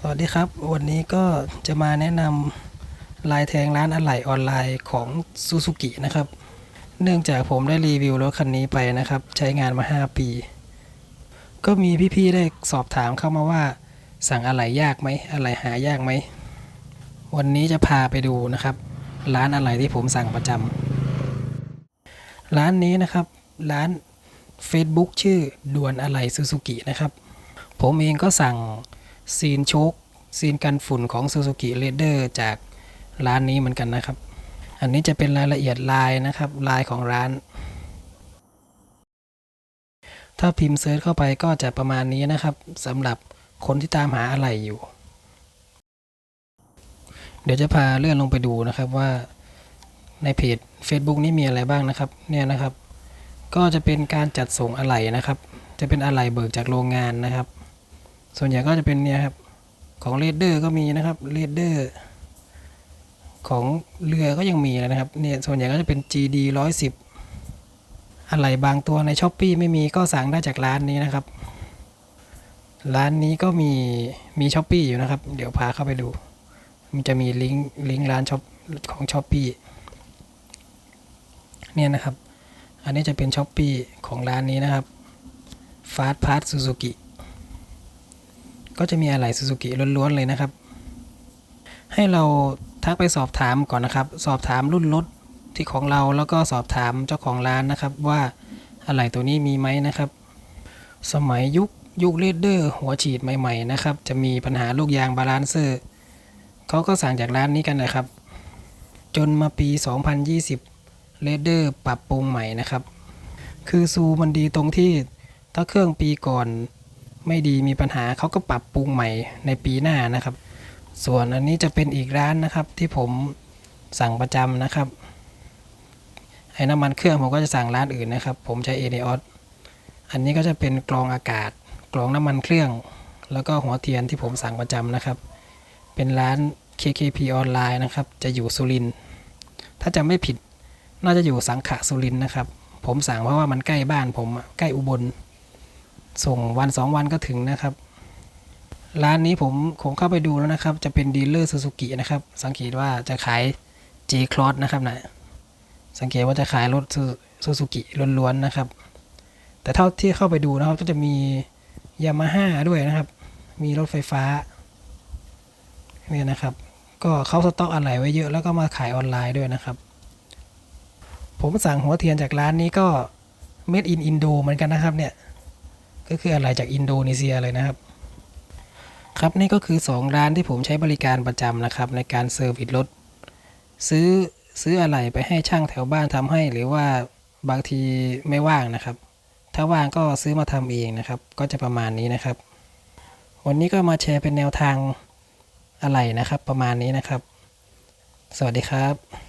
สวัสดีครับ วันนี้ก็จะมาแนะนำลายแทงร้านอะไหล่ออนไลน์ของ Suzuki นะครับ เนื่องจากผมได้รีวิวรถคันนี้ไปนะครับ ใช้งานมา 5 ปี ก็มีพี่ๆได้สอบถามเข้ามาว่า สั่งอะไหล่ยากไหมอะไหล่หายากไหม วันนี้จะพาไปดูนะครับ ร้านอะไหล่ที่ผมสั่งประจำร้านนี้นะครับ ร้าน Facebook ชื่อดวนอะไหล่ซูซูกินะครับ ผมเองก็สั่ง ซีนโชคซีนกันฝุ่นของ Suzuki r a d e r จากร้านนี้เหมือนกันนะครับ อันนี้จะเป็นรายละเอียดลายนะครับ ลายของร้าน ถ้าพิมพ์เซิร์ชเข้าไปก็จะประมาณนี้นะครับสำหรับคนที่ตามหาอะไรอยู่ เดี๋ยวจะพาเลื่อนลงไปดูนะครับว่าในเพจ Facebook นี้มีอะไรบ้างนะครับ เนี่ยนะครับ ก็จะเป็นการจัดส่งอะไหล่นะครับ จะเป็นอะไหล่เบิกจากโรงงานนะครับ ส่วนใหญ่ก็จะเป็นเนี่ยครับ ของเรดเดอร์ก็มีนะครับเรดเดอร์ของเรือก็ยังมีนะครับเนี่ยส่วนใหญ่ก็จะเป็น GD 110 อะไหล่บางตัวในช้อปปีไม่มีก็สั่งได้จากร้านนี้นะครับ ร้านนี้ก็มีมีช้อปปีอยู่นะครับ เดี๋ยวพาเข้าไปดู มันจะมีลิงก์ลิงก์ร้านช็อปของช้อปปีเนี่ยนะครับ อันนี้จะเป็นช้อปปีของร้านนี้นะครับฟาสพาร์ทซูซูกิ ก็จะมีอะไหล่ซูซูกิล้วนๆเลยนะครับ ให้เราทักไปสอบถามก่อนนะครับ สอบถามรุ่นรถที่ของเราแล้วก็สอบถามเจ้าของร้านนะครับ ว่าอะไหล่ตัวนี้มีไหมนะครับ สมัยยุคยุคเรดเดอร์หัวฉีดใหม่ ๆ นะครับ จะมีปัญหาลูกยางบาลานเซอร์เขาก็สั่งจากร้านนี้กันนะครับ จนมาปี 2020เรดเดอร์ปรับปรุงใหม่นะครับ คือซูมันดีตรงที่ถ้าเครื่องปีก่อน ไม่ดีมีปัญหาเขาก็ปรับปรุงใหม่ในปีหน้านะครับ ส่วนอันนี้จะเป็นอีกร้านนะครับที่ผมสั่งประจำนะครับไอ้น้ำมันเครื่องผมก็จะสั่งร้านอื่นนะครับ ผมใช้เอเนอสอันนี้ก็จะเป็นกรองอากาศ กรองน้ำมันเครื่อง แล้วก็หัวเทียนที่ผมสั่งประจำนะครับ เป็นร้าน KKP ออนไลน์นะครับ จะอยู่สุรินทร์ถ้าจำไม่ผิดน่าจะอยู่สังขะสุรินนะครับ ผมสั่งเพราะว่ามันใกล้บ้านผมใกล้อุบล ส่งวันสองวันก็ถึงนะครับ ร้านนี้ผมผมเข้าไปดูแล้วนะครับ จะเป็นดีลเลอร์ซูซูกินะครับ สังเกตว่าจะขาย J Cross นะครับนะสังเกตว่าจะขายรถซูซูกิล้วนๆนะครับ แต่เท่าที่เข้าไปดูนะครับ ก็จะมียามาฮ่าด้วยนะครับ มีรถไฟฟ้าเนี่ยนะครับ ก็เขาสต็อกอะไรไว้เยอะแล้วก็มาขายออนไลน์ด้วยนะครับ ผมสั่งหัวเทียนจากร้านนี้ก็ made in Indo เหมือนกันนะครับเนี่ย ก็คืออะไรจากอินโดนีเซียเลยนะครับ ครับนี่ก็คือ 2 ร้านที่ผมใช้บริการประจำนะครับ ในการเซอร์วิสรถ ซื้อซื้ออะไรไปให้ช่างแถวบ้านทำให้ หรือว่าบางทีไม่ว่างนะครับ ถ้าว่างก็ซื้อมาทำเองนะครับ ก็จะประมาณนี้นะครับ วันนี้ก็มาแชร์เป็นแนวทางอะไรนะครับ ประมาณนี้นะครับ สวัสดีครับ